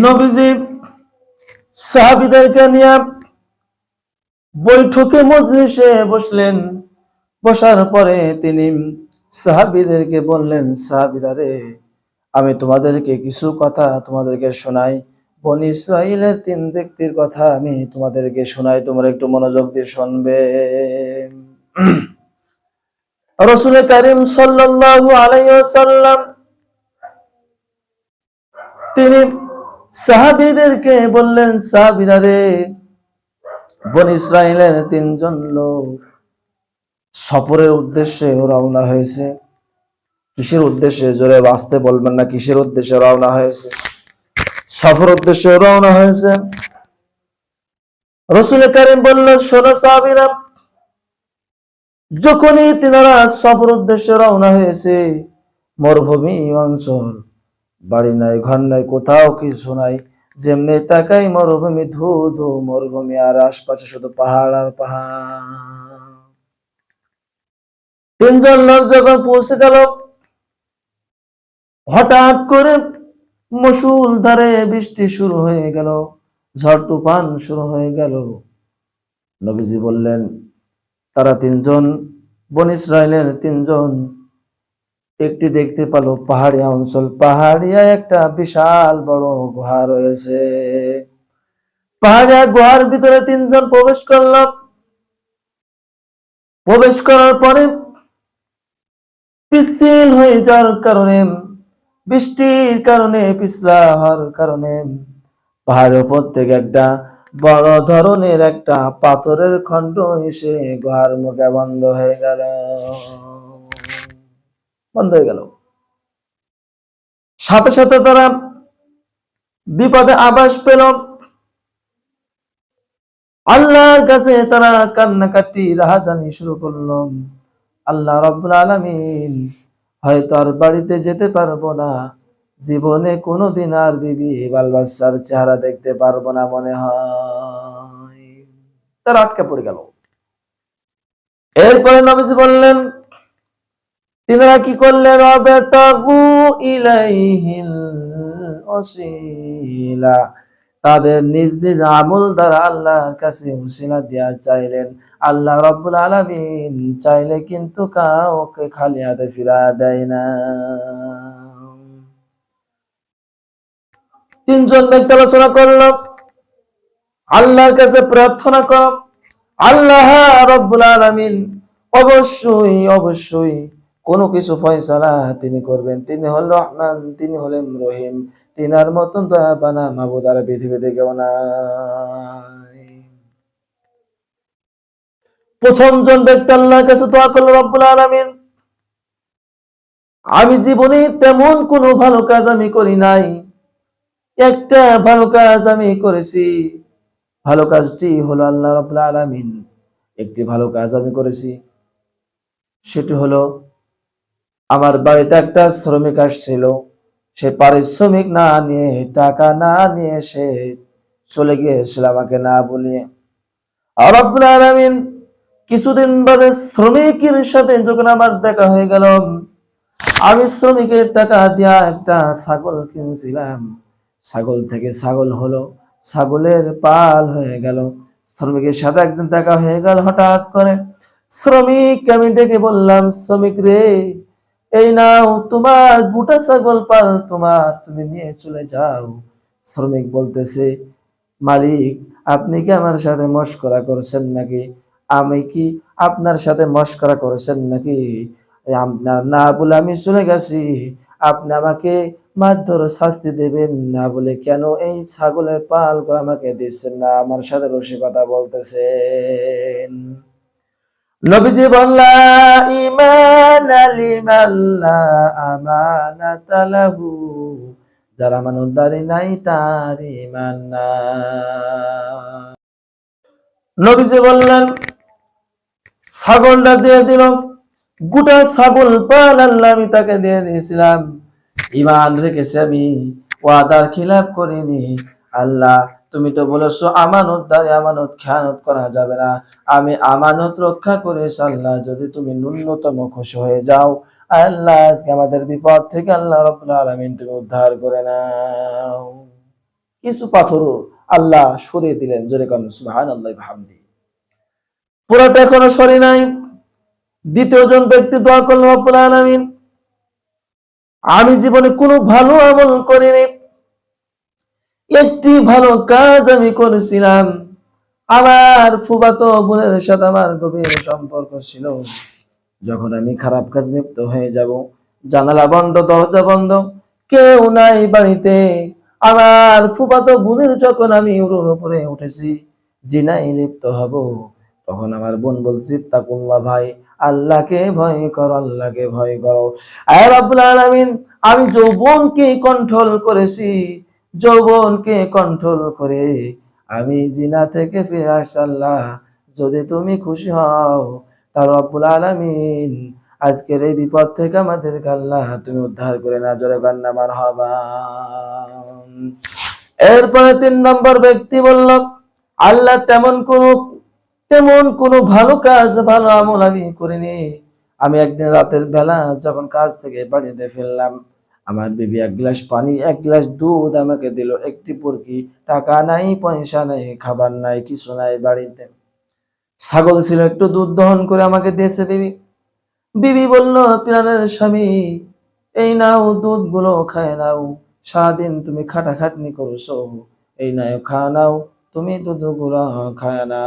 নবীজি সাহাবিদেরকে নিয়ে বৈঠকে মজলিসে বসলেন। বসার পরে তিনি সাহাবিদেরকে বললেন, সাহাবিরা রে, আমি তোমাদেরকে কিছু কথা তোমাদেরকে শোনাই। বনি তিন ব্যক্তির কথা আমি তোমাদেরকে শোনাই, তোমরা একটু মনোযোগ দিয়ে শুনবে। রসুল করিম সাল্লাল্লাহু ওয়াসাল্লাম তিনি সাহাবীদেরকে বললেন, সাহাবীরা রে, বন ইসরায়েলের তিনজন লোক সফরের উদ্দেশ্যে রওনা হয়েছে। কিসের উদ্দেশ্যে? জোরে বাঁচতে বলবেন না, কিসের উদ্দেশ্যে রওনা হয়েছে? সফর উদ্দেশ্যে রওনা হয়েছে। রসুল করিম বলল শোনো সাহাবীরা, যখনই তিনারা সফর উদ্দেশ্যে রওনা হয়েছে, মরুভূমি অঞ্চল বাড়ি নাই, ঘর নাই, কোথাও কিছু নাই। যেমনি তাকাই মরুভূমি ধু ধু মরুভূমি, আর আশপাশে শুধু পাহাড় আর পাহাড়। তিনজন লোক যখন পৌঁছে গেল, হঠাৎ করে মসুল ধারে বৃষ্টি শুরু হয়ে গেল, ঝড় তুফান শুরু হয়ে গেল। নবীজি বললেন, তারা তিনজন, বন ইসরায়েলের তিনজন একটি দেখতে পেল পাহাড়িয়া অঞ্চল। পাহাড়িয়া একটা বিশাল বড় গুহা রয়েছে। পাহাড়িয়া গুহার ভিতরে তিনজন প্রবেশ করল। প্রবেশ করার পরে পিছিল হয়ে যাওয়ার কারণে, বৃষ্টির কারণে, পিছলা হওয়ার কারণে পাহাড়ের উপর থেকে একটা বড় ধরনের একটা পাথরের খণ্ড এসে গুহার মুখে বন্ধ হয়ে গেল। বন্ধ হয়ে গেল। সাথে সাথে তারা বিপদে আবাস পেল। আল্লাহর কাছে তারা কান্নাকাটি, রাহাজানি শুরু করল। আল্লাহ রব্বুল আলামিন হয়তো আর বাড়িতে যেতে পারব না। জীবনে কোনোদিন আর বিবি বাল বাচ্চার চেহারা দেখতে পারব না মনে হয়। তারা আটকে পড়ে গেল। এরপরে নবীজি বললেন তিনারা কি করলেন রবে তাগু ইলাইহিল তাদের নিজ নিজ আমল দ্বারা আল্লাহর কাছে উসিলা দেয়া চাইলেন। আল্লাহ রব্বুল আলামিন চাইলে কিন্তু কাউকে খালি হাতে ফিরা দেয় না। তিনজন ব্যক্তি আলোচনা করল। আল্লাহর কাছে প্রার্থনা কর। আল্লাহ রব্বুল আলামিন অবশ্যই অবশ্যই কোনো কিছু ফয়সালা তিনি করবেন। তিনি হল রহমান, তিনি হলেন রহিম। তিনার মতন দয়া বানা মাবুদ আর পৃথিবীতে কেউ নাই। প্রথম জন ব্যক্তি আল্লাহর কাছে দোয়া করল, রব্বুল আলামিন, আমি জীবনে তেমন কোনো ভালো কাজ আমি করি নাই। একটা ভালো কাজ আমি করেছি। ভালো কাজটি হলো আল্লাহ রব্বুল আলামিন। একটি ভালো কাজ আমি করেছি। সেটি হলো আমার বাড়িতে একটা শ্রমিক আসছিল। সে পারিশ্রমিক না নিয়ে, টাকা না নিয়ে সে চলে গিয়েছিল আমাকে না বলিয়ে। আর কিছুদিন বাদে শ্রমিকের সাথে যখন আমার দেখা হয়ে গেল, আমি শ্রমিকের টাকা দিয়া একটা ছাগল কিনছিলাম। ছাগল থেকে ছাগল হলো, ছাগলের পাল হয়ে গেল। শ্রমিকের সাথে একদিন দেখা হয়ে গেল হঠাৎ করে। শ্রমিক, আমি ডেকে বললাম, শ্রমিক রে এই নাও তোমার গোটা ছাগল পাল তোমার, তুমি নিয়ে চলে যাও। শ্রমিক বলতেছে, মালিক, আপনি কি আমার সাথে মস্করা করছেন নাকি? আমি কি আপনার সাথে মস্করা করেছেন নাকি? আপনার না বলে আমি চলে গেছি। আপনি আমাকে মারধর শাস্তি দেবেন না বলে কেন এই ছাগলের পাল করে আমাকে দিচ্ছেন না? আমার সাথে রসিকতা বলতেছেন। নবীজি বললা ইমান আলিমাল্লা আমানাতালাহু যারা আমানতদারি নাই, তার ইমান নবীজি বললেন, ছাগলটা দিয়ে দিল গোটা ছাগল পাল আল্লাহ আমি তাকে দিয়ে দিয়েছিলাম। ইমান রেখেছি আমি, ওয়াদার খিলাফ করিনি। আল্লাহ তুমি তো বলেছ আমানত দায় আমানত খেয়ানত করা যাবে না। আমি আমানত রক্ষা করে আল্লাহ যদি তুমি ন্যূনতম খুশি হয়ে যাও, আল্লাহ আজকে আমাদের বিপদ থেকে আল্লাহ রব্বুল আলামিন তুমি উদ্ধার করে নাও। কিছু পাথরও আল্লাহ সরিয়ে দিলেন, জোরে কারণ সুবাহান আল্লাহ হামদি পুরাটা এখনও সরি নাই। দ্বিতীয় জন ব্যক্তি দোয়া করল রব্বুল আলামিন। আমি জীবনে কোনো ভালো আমল করিনি। একটি ভালো কাজ আমি করেছিলাম। আমার ফুবাতো বোনের সাথে আমার গভীর সম্পর্ক ছিল। যখন আমি খারাপ কাজ লিপ্ত হয়ে যাব, জানালা বন্ধ, দরজা বন্ধ, কেউ নাই বাড়িতে। আমার ফুফাতো বোনের যখন আমি উড়োর উপরে উঠেছি জিনাই লিপ্ত হব, তখন আমার বোন বলছি তাকুল্লাহ ভাই, আল্লাহকে ভয় করো, আল্লাহকে ভয় করো। আয় রাব্বুল আলামিন, আমি যৌবনকে কন্ট্রোল করেছি। যৌবনকে কন্ট্রোল করে, আমি জিনা থেকে ফিরে আল্লাহ। যদি তুমি খুশি হও তার রব্বুল আলামিন আজকের এই বিপদ থেকে আমাদের আল্লাহ তুমি উদ্ধার করে না জোরে কান্না হবা। এরপরে তিন নম্বর ব্যক্তি বলল, আল্লাহ তেমন কোন, তেমন কোনো ভালো কাজ, ভালো আমল আমি করিনি। আমি একদিন রাতের বেলা যখন কাজ থেকে বাড়িতে ফিরলাম আমার বিবি এক গ্লাস পানি, এক গ্লাস দুধ আমাকে দিল। একটি পুরকি, টাকা নাই, পয়সা নাই, খাবার নাই, কিছু নাই বাড়িতে। ছাগল ছিল একটু দুধ দহন করে আমাকে দিয়েছে বিবি। বিবি বলল, প্রাণের স্বামী, এই নাও দুধগুলো খায় নাও। সারাদিন তুমি খাটাখাটনি করছ। এই নাও খা নাও। তুমি দুধগুলো খায় না